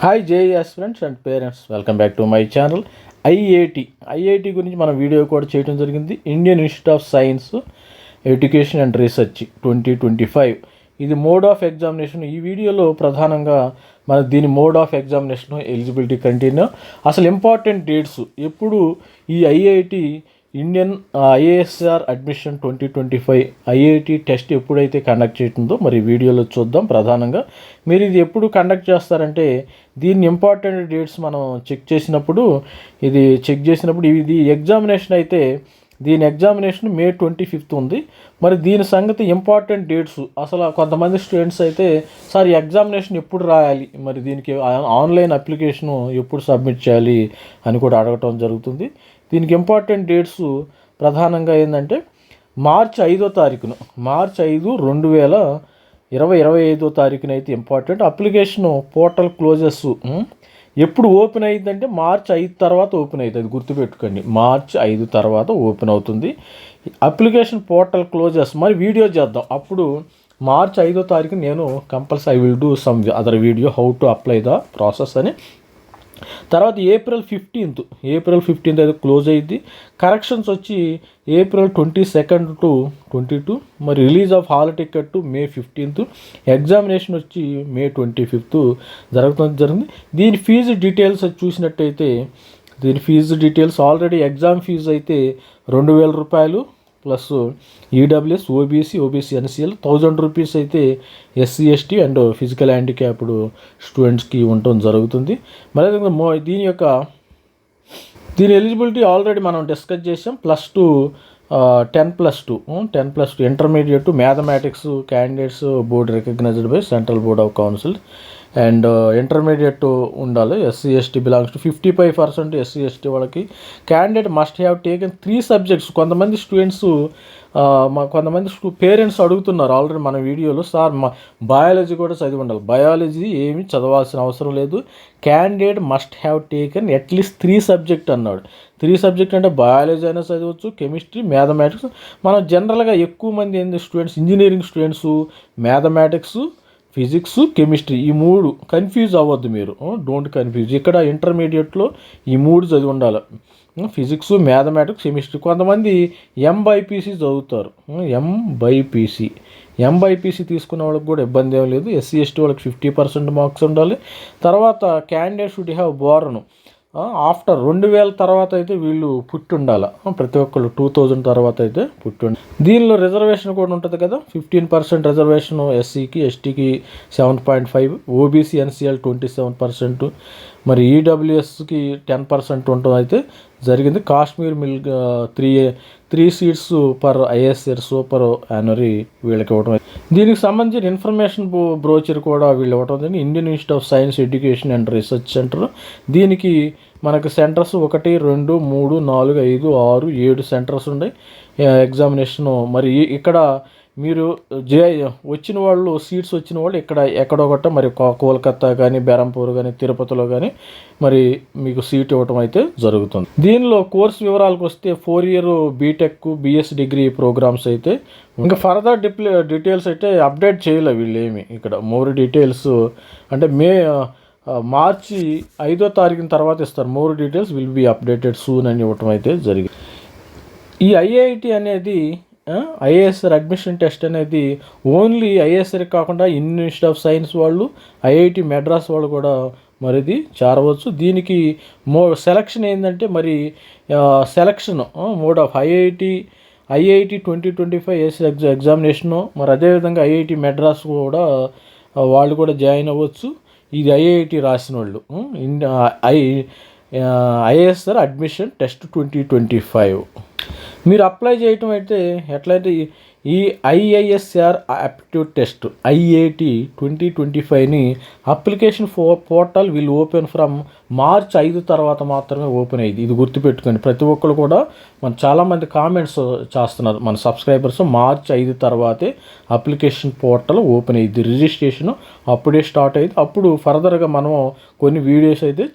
Hi JS friends and parents welcome back to my channel IIT IIT గురించి మనం video కూడా చేయడం జరిగింది. Indian Institute of Science Education and Research twenty twenty five ఇది mode of examination ఈ వీడియోలో ప్రధానంగా మన దీని mode of examination eligibility continue అసలు ఇంపార్టెంట్ డేట్స్ ఎప్పుడు ఈ IIT Indian IASR admission twenty twenty five IIT test ఎప్పుడైతే కండక్ట్ చేస్తుందో మరి వీడియోలో చూద్దాం ప్రధానంగా. మీరు ఇది ఎప్పుడు కండక్ట్ చేస్తారంటే దీన్ని ఇంపార్టెంట్ డేట్స్ మనం చెక్ చేసినప్పుడు ఇది చెక్ చేసినప్పుడు ఇది ఎగ్జామినేషన్ అయితే దీని ఎగ్జామినేషన్ మే ట్వంటీ ఫిఫ్త్ ఉంది. మరి దీని సంగతి ఇంపార్టెంట్ డేట్స్ అసలు కొంతమంది స్టూడెంట్స్ అయితే సార్ ఎగ్జామినేషన్ ఎప్పుడు రాయాలి? మరి దీనికి ఆన్లైన్ అప్లికేషన్ ఎప్పుడు సబ్మిట్ చేయాలి? అని కూడా అడగటం జరుగుతుంది. దీనికి ఇంపార్టెంట్ డేట్స్ ప్రధానంగా ఏంటంటే మార్చ్ ఐదో తారీఖున మార్చ్ ఐదు రెండు వేల ఇరవై ఇరవై ఐదో తారీఖున అయితే ఇంపార్టెంట్ అప్లికేషన్ పోర్టల్ క్లోజెస్ ఎప్పుడు ఓపెన్ అయ్యిందంటే మార్చ్ ఐదు తర్వాత ఓపెన్ అవుతుంది అది గుర్తుపెట్టుకోండి. మార్చ్ ఐదు తర్వాత ఓపెన్ అవుతుంది. అప్లికేషన్ పోర్టల్ క్లోజ్ చేస్తాం. మరి వీడియో చేద్దాం. అప్పుడు మార్చ్ ఐదో తారీఖు నేను compulsory I will do some other video how to apply the process అని తర్వాత ఏప్రిల్ ఫిఫ్టీన్త్ ఏప్రిల్ ఫిఫ్టీన్త్ అయితే క్లోజ్ అయ్యింది కరెక్షన్స్ వచ్చి April twenty second to twenty two మరి release of hall ticket to May fifteenth examination వచ్చి May twenty fifth జరుగుతుంది జరిగింది. దీని ఫీజు డీటెయిల్స్ చూసినట్టయితే దీని fee details already exam fee అయితే రెండు వేల రూపాయలు plus EWS OBC OBC NCL thousand rupees అయితే SC ST and physical handicapped స్టూడెంట్స్కి ఉండటం జరుగుతుంది. మరి అదేవిధంగా మో దీని యొక్క దీని ఎలిజిబిలిటీ ఆల్రెడీ మనం డిస్కస్ చేసాం plus two ten plus two ten plus two intermediate mathematics candidates board recognized by central board of council and uh, intermediate ఉండాలి. SC ST belongs to fifty five percent SC ST వాళ్ళకి. Candidate must have taken three subjects కొంతమంది students uh, మా కొంతమంది parents అడుగుతున్నారు already మన వీడియోలో. Sir మా biology కూడా చదివి ఉండాలి. బయాలజీ ఏమి చదవాల్సిన అవసరం లేదు. Candidate must have taken at least three subject అన్నాడు. త్రీ సబ్జెక్ట్ అంటే బయాలజీ అయినా చదవచ్చు కెమిస్ట్రీ మ్యాథమెటిక్స్ మనం జనరల్గా ఎక్కువ మంది ఏంది students engineering students mathematics physics chemistry ఈ మూడు కన్ఫ్యూజ్ అవ్వద్దు మీరు. డోంట్ కన్ఫ్యూజ్ ఇక్కడ ఇంటర్మీడియట్లో ఈ మూడు చదివి ఉండాలి. ఫిజిక్స్ మ్యాథమెటిక్స్ కెమిస్ట్రీ కొంతమంది ఎంబైపీసీ చదువుతారు. ఎం బైపీసీ తీసుకున్న వాళ్ళకి కూడా ఇబ్బంది ఏం లేదు. ఎస్సీ ఎస్టీ వాళ్ళకి ఫిఫ్టీ పర్సెంట్ మార్క్స్ ఉండాలి. తర్వాత candidate should have born after రెండు వేల తర్వాత అయితే వీళ్ళు పుట్టి ఉండాల ప్రతి ఒక్కళ్ళు టూ థౌజండ్ తర్వాత అయితే పుట్టి ఉండాలి దీనిలో రిజర్వేషన్ కూడా ఉంటుంది కదా? ఫిఫ్టీన్ పర్సెంట్ రిజర్వేషన్ ఎస్సీకి ఎస్టీకి seven point five OBC NCL twenty seven percent మరి ఈడబ్ల్యూఎస్కి టెన్ పర్సెంట్ ఉండటం అయితే జరిగింది Kashmir milk three three seats per IASR supernumerary వీళ్ళకి ఇవ్వడం దీనికి సంబంధించిన ఇన్ఫర్మేషన్ బ్రోచర్ కూడా వీళ్ళు ఇవ్వడం జరిగింది. Indian Institute of Science Education and Research center దీనికి మనకు సెంటర్స్ ఒకటి రెండు మూడు నాలుగు ఐదు ఆరు ఏడు సెంటర్స్ ఉన్నాయి. Uh, ఎగ్జామినేషను మరి ఇక్కడ మీరు జే వచ్చిన వాళ్ళు సీట్స్ వచ్చిన వాళ్ళు ఇక్కడ ఎక్కడొకట మరి కోల్కత్తా కానీ బెరంపూర్ కానీ తిరుపతిలో కానీ మరి మీకు సీట్ ఇవ్వటం అయితే జరుగుతుంది. దీనిలో కోర్స్ వివరాలకు వస్తే four year BTech BS degree programs అయితే ఇంకా ఫర్దర్ డిప్లే డీటెయిల్స్ అయితే అప్డేట్ చేయలే వీళ్ళు ఏమి ఇక్కడ. మోర్ డీటెయిల్స్ అంటే మే మార్చి ఐదో తారీఖున తర్వాత ఇస్తారు. More details will be updated soon అని ఇవ్వటం అయితే జరిగింది. ఈ ఐఐటి అనేది ఐఏఎస్ఆర్ అడ్మిషన్ టెస్ట్ అనేది ఓన్లీ ఐఏఎస్ఆర్ కాకుండా ఇన్స్టిట్యూట్ ఆఫ్ సైన్స్ వాళ్ళు ఐఐటి మెడ్రాస్ వాళ్ళు కూడా మరిది చేరవచ్చు. దీనికి మో సెలక్షన్ ఏంటంటే మరి selection mode of IIT IIT twenty twenty five yes ఎగ్జా ఎగ్జామినేషను మరి అదేవిధంగా ఐఐటి మెడ్రాస్ కూడా వాళ్ళు కూడా జాయిన్ అవ్వచ్చు. ఇది ఐఐటి రాసిన వాళ్ళు I IASR admission test twenty twenty five. మీరు అప్లై చేయటం అయితే ఎట్లయితే ఈ IISR aptitude test IAT twenty twenty ఫైవ్ని application ఫో portal will open from March ఐదు తర్వాత మాత్రమే ఓపెన్ అయ్యింది. ఇది గుర్తుపెట్టుకోండి. ప్రతి ఒక్కరు కూడా మన చాలామంది కామెంట్స్ చేస్తున్నారు. మన సబ్స్క్రైబర్స్ మార్చ్ ఐదు తర్వాతే అప్లికేషన్ పోర్టల్ ఓపెన్ అయ్యింది. రిజిస్ట్రేషన్ అప్పుడే స్టార్ట్ అయ్యింది. అప్పుడు ఫర్దర్గా మనం కొన్ని వీడియోస్ అయితే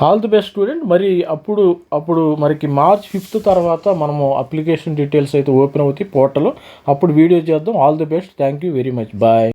ఆల్ ది బెస్ట్ స్టూడెంట్ మరి అప్పుడు అప్పుడు మరికి మార్చ్ ఫిఫ్త్ తర్వాత మనము అప్లికేషన్ డీటెయిల్స్ అయితే ఓపెన్ అవుతాయి పోర్టల్. అప్పుడు వీడియో చేద్దాం. All the best thank you very much bye